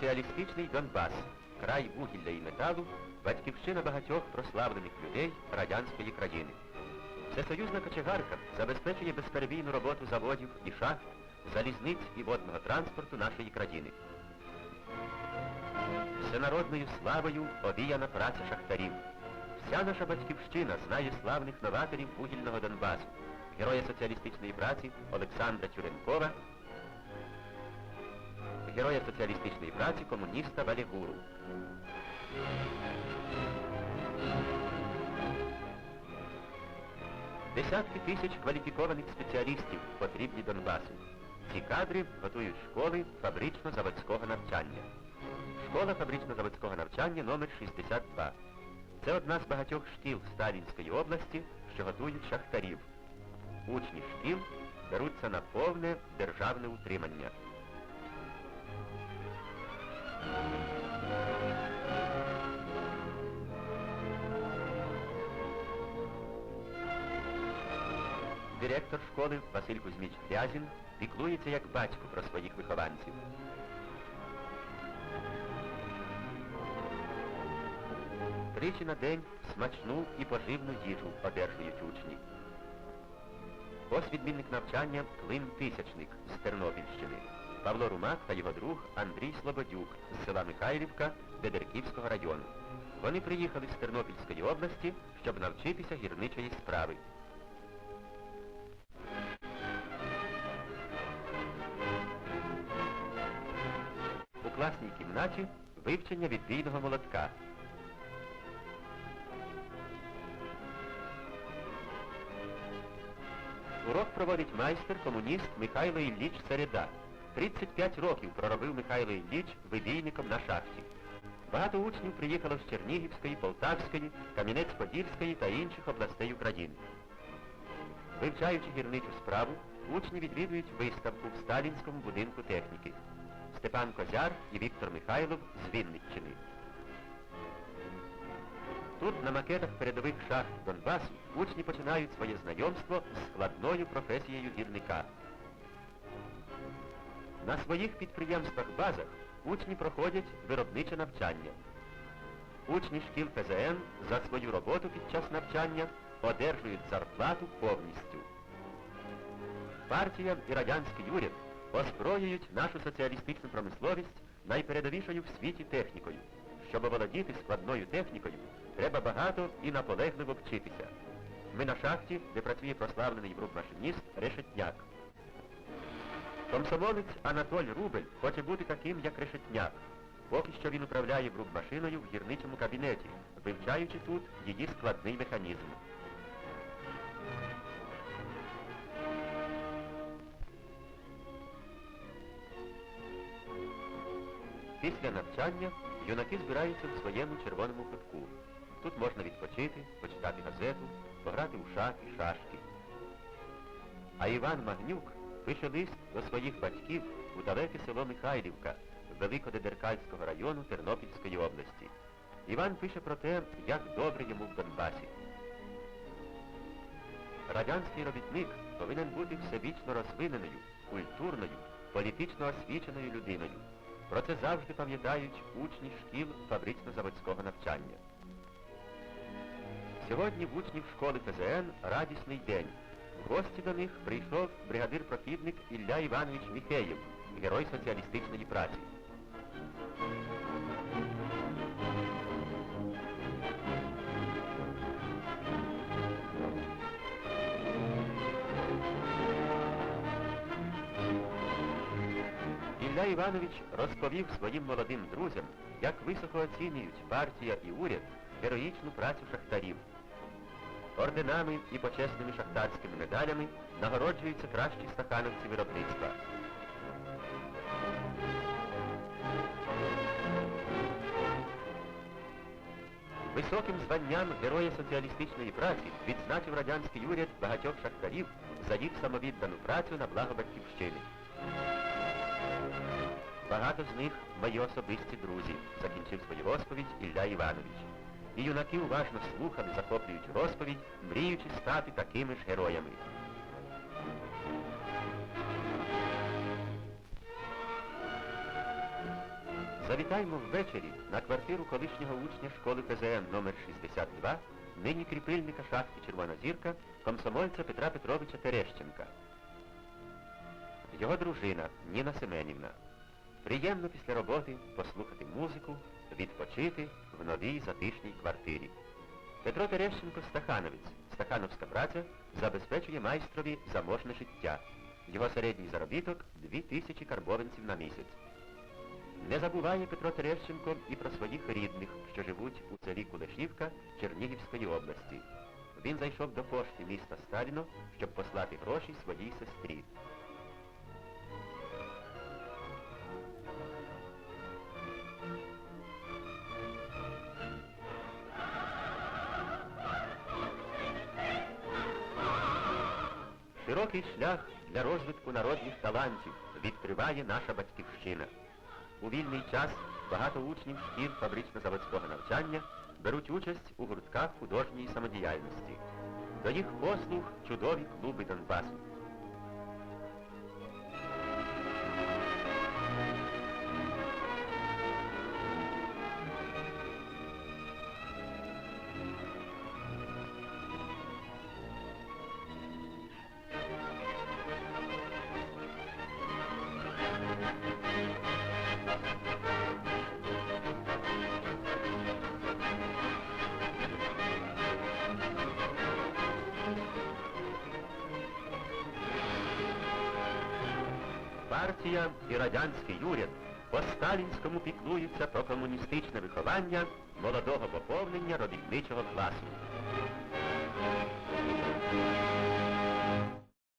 Соціалістичний Донбас, край вугілля і металу, батьківщина багатьох прославлених людей радянської країни. Всесоюзна кочегарка забезпечує безперебійну роботу заводів і шахт, залізниць і водного транспорту нашої країни. Всенародною славою обіяна праця шахтарів. Вся наша батьківщина знає славних новаторів вугільного Донбасу, героя соціалістичної праці Олександра Тюренкова, героя соціалістичної праці комуніста Валігуру. Десятки тисяч кваліфікованих спеціалістів потрібні Донбасу. Ці кадри готують школи фабрично-заводського навчання. Школа фабрично-заводського навчання номер 62. Це одна з багатьох шкіл Сталінської області, що готують шахтарів. Учні шкіл беруться на повне державне утримання. Директор школи Василь Кузьміч Грязін піклується як батько про своїх вихованців. Тричі на день смачну і поживну їжу одержують учні. Ось відмінник навчання Клим Тисячник з Тернопільщини. Павло Румак та його друг Андрій Слободюк з села Михайлівка Бедерківського району. Вони приїхали з Тернопільської області, щоб навчитися гірничої справи. У класній кімнаті вивчення відбійного молотка. Урок проводить майстер комуніст Михайло Ілліч Середа. 35 років проробив Михайло Ілліч вибійником на шахті. Багато учнів приїхало з Чернігівської, Полтавської, Кам'янець-Подільської та інших областей України. Вивчаючи гірничу справу, учні відвідують виставку в Сталінському будинку техніки. Степан Козяр і Віктор Михайлов з Вінниччини. Тут на макетах передових шахт Донбасу учні починають своє знайомство з складною професією гірника. На своїх підприємствах-базах учні проходять виробниче навчання. Учні шкіл ФЗН за свою роботу під час навчання одержують зарплату повністю. Партія і радянський уряд озброюють нашу соціалістичну промисловість найпередовішою в світі технікою. Щоб оволодіти складною технікою, треба багато і наполегливо вчитися. Ми на шахті, де працює прославлений машиніст Решетняк. Комсомолець Анатоль Рубель хоче бути таким, як Решетняк. Поки що він управляє машиною в гірничому кабінеті, вивчаючи тут її складний механізм. Після навчання юнаки збираються в своєму червоному кутку. Тут можна відпочити, почитати газету, пограти у шахи, шашки. А Іван Магнюк пише лист до своїх батьків у далеке село Михайлівка Великодедеркальського району Тернопільської області. Іван пише про те, як добре йому в Донбасі. Радянський робітник повинен бути всебічно розвиненою, культурною, політично освіченою людиною. Про це завжди пам'ятають учні шкіл фабрично-заводського навчання. Сьогодні в учнів школи ФЗН радісний день. В гості до них прийшов бригадир-прохідник Ілля Іванович Міхеєв, герой соціалістичної праці. Ілля Іванович розповів своїм молодим друзям, як високо оцінюють партія і уряд героїчну працю шахтарів. Орденами і почесними шахтарськими медалями нагороджуються кращі стахановці виробництва. Високим званням Героя соціалістичної праці відзначив радянський уряд багатьох шахтарів за їх самовіддану працю на благо батьківщини. Багато з них мої особисті друзі, закінчив свою розповідь Ілля Іванович. І юнаки уважно слухали, захоплюючи розповідь, мріючи стати такими ж героями. Завітаємо ввечері на квартиру колишнього учня школи КЗН номер 62, нині кріпильника шахти Червона зірка, комсомольця Петра Петровича Терещенка. Його дружина Ніна Семенівна. Приємно після роботи послухати музику, відпочити в новій затишній квартирі. Петро Терещенко Стахановець, стахановська праця, забезпечує майстрові заможне життя. Його середній заробіток 2000 карбованців на місяць. Не забуває Петро Терещенко і про своїх рідних, що живуть у селі Кулешівка Чернігівської області. Він зайшов до пошти міста Сталіно, щоб послати гроші своїй сестрі. Широкий шлях для розвитку народних талантів відкриває наша батьківщина. У вільний час багато учнів шкіл фабрично-заводського навчання беруть участь у гуртках художньої самодіяльності. До їх послуг чудові клуби Донбасу. Партія і радянський уряд по-сталінському піклуються про комуністичне виховання молодого поповнення робітничого класу.